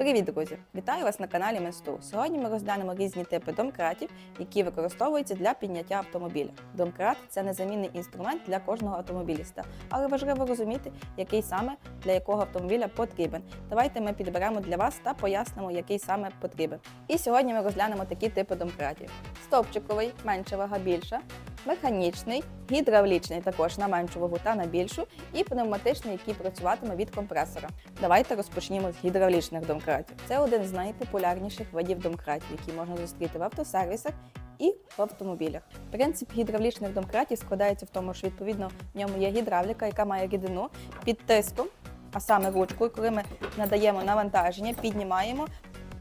Привіт, друзі! Вітаю вас на каналі Месту. Сьогодні ми розглянемо різні типи домкратів, які використовуються для підняття автомобіля. Домкрат це незамінний інструмент для кожного автомобіліста, але важливо розуміти, який саме для якого автомобіля потрібен. Давайте ми підберемо для вас та пояснимо, який саме потрібен. І сьогодні ми розглянемо такі типи домкратів: стовпчиковий, менша вага більша, механічний, гідравлічний також на меншу вагу та на більшу, і пневматичний, який працюватиме від компресора. Давайте розпочнімо з гідравлічних домкратів. Це один з найпопулярніших видів домкратів, які можна зустріти в автосервісах. І в автомобілях. Принцип гідравлічних домкратів складається в тому, що відповідно в ньому є гідравліка, яка має рідину під тиском, а саме ручкою, коли ми надаємо навантаження, піднімаємо,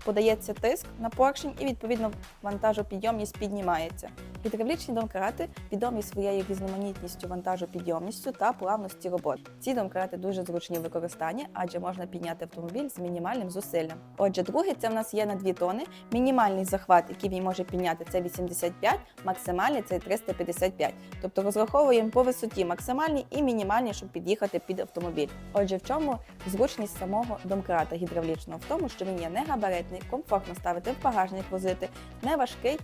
подається тиск на поршень і відповідно вантажопідйомність піднімається. Гідравлічні домкрати відомі своєю різноманітністю вантажопідйомністю та плавності роботи. Ці домкрати дуже зручні в використанні, адже можна підняти автомобіль з мінімальним зусиллям. Отже, другий це в нас є на 2 тони. Мінімальний захват, який він може підняти, це 85, максимальний це 355. Тобто розраховуємо по висоті максимальний і мінімальний, щоб під'їхати під автомобіль. Отже, в чому зручність самого домкрата гідравлічного? В тому, що він є не габаритний, комфортно ставити в багажник возити, не важкий,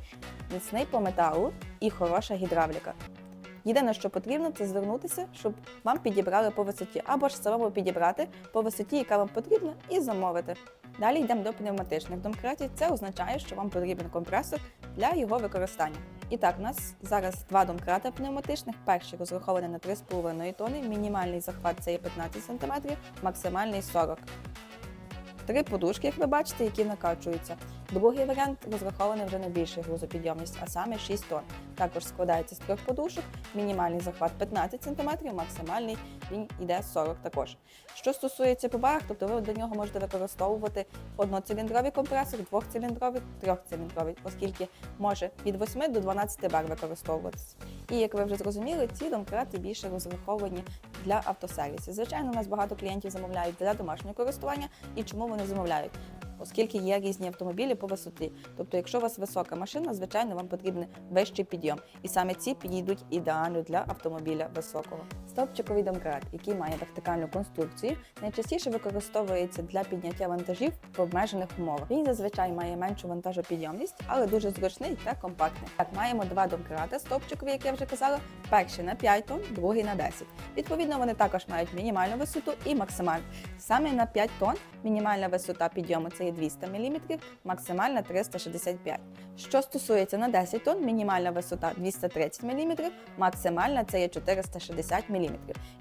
міцний по металу і хороша гідравліка. Єдине, що потрібно, це звернутися, щоб вам підібрали по висоті, або ж самому підібрати по висоті, яка вам потрібна, і замовити. Далі йдемо до пневматичних домкратів. Це означає, що вам потрібен компресор для його використання. І так, у нас зараз два домкрати пневматичних. Перший розрахований на 3,5 тонни, мінімальний захват це є 15 см, максимальний 40 Три подушки, як ви бачите, які накачуються. Другий варіант розрахований вже на більшу грузопідйомність, а саме 6 тонн. Також складається з трьох подушок, мінімальний захват 15 см, максимальний він йде 40 також. Що стосується по барах, тобто ви до нього можете використовувати одноциліндровий компресор, двохциліндровий, трьохциліндровий, оскільки може від 8 до 12 бар використовуватися. І як ви вже зрозуміли, ці домкрати більше розраховані для автосервісів. Звичайно, у нас багато клієнтів замовляють для домашнього користування. І чому вони замовляють? Оскільки є різні автомобілі по висоті. Тобто, якщо у вас висока машина, звичайно, вам потрібен вищий підйом. І саме ці підійдуть ідеально для автомобіля високого. Стовпчиковий домкрат, який має вертикальну конструкцію, найчастіше використовується для підняття вантажів в обмежених умовах. Він зазвичай має меншу вантажопідйомність, але дуже зручний та компактний. Так, маємо два домкрати стовпчикові, як я вже казала. Перший на 5 тонн, другий на 10. Відповідно, вони також мають мінімальну висоту і максимальну. Саме на 5 тонн мінімальна висота підйому це є 200 мм, максимальна 365 Що стосується на 10 тонн, мінімальна висота 230 мм, максимальна це є 460 мм.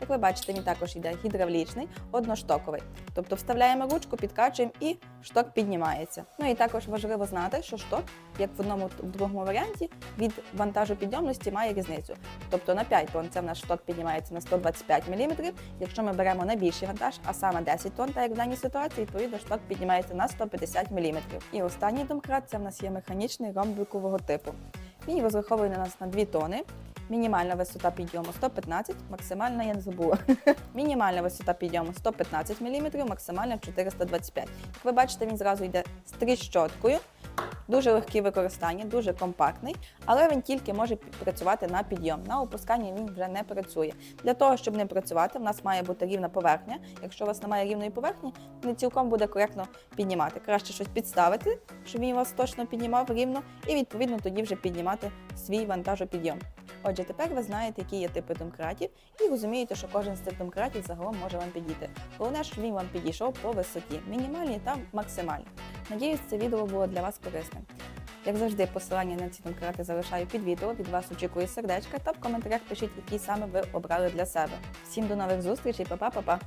Як ви бачите, він також йде гідравлічний, одноштоковий. Тобто вставляємо ручку, підкачуємо і шток піднімається. Ну і також важливо знати, що шток, як в одному в другому варіанті, від вантажу підйомності має різницю. Тобто на 5 тонн це в нас шток піднімається на 125 мм. Якщо ми беремо на більший вантаж, а саме 10 тонн, так як в даній ситуації, відповідно шток піднімається на 150 мм. І останній домкрат це в нас є механічний ромбикового типу. Він розрахований на нас на 2 тони. Мінімальна висота підйому 115, максимальна я не забула. Мінімальна висота підйому 115 мм, максимальна 425 Як ви бачите, він зразу йде з тріщоткою. Дуже легкий в використанні, дуже компактний, але він тільки може працювати на підйом. На опусканні він вже не працює. Для того, щоб не працювати, в нас має бути рівна поверхня. Якщо у вас немає рівної поверхні, не цілком буде коректно піднімати. Краще щось підставити, щоб він вас точно піднімав рівно, і відповідно тоді вже піднімати свій вантажопідйом. Отже, тепер ви знаєте, які є типи домкратів, і розумієте, що кожен з цих домкратів загалом може вам підійти. Головне, що він вам підійшов по висоті, мінімальній та максимальній. Надіюсь, це відео було для вас корисним. Як завжди, посилання на ці домкрати залишаю під відео. Від вас очікую сердечка та в коментарях пишіть, які саме ви обрали для себе. Всім до нових зустрічей, па-па-па-па!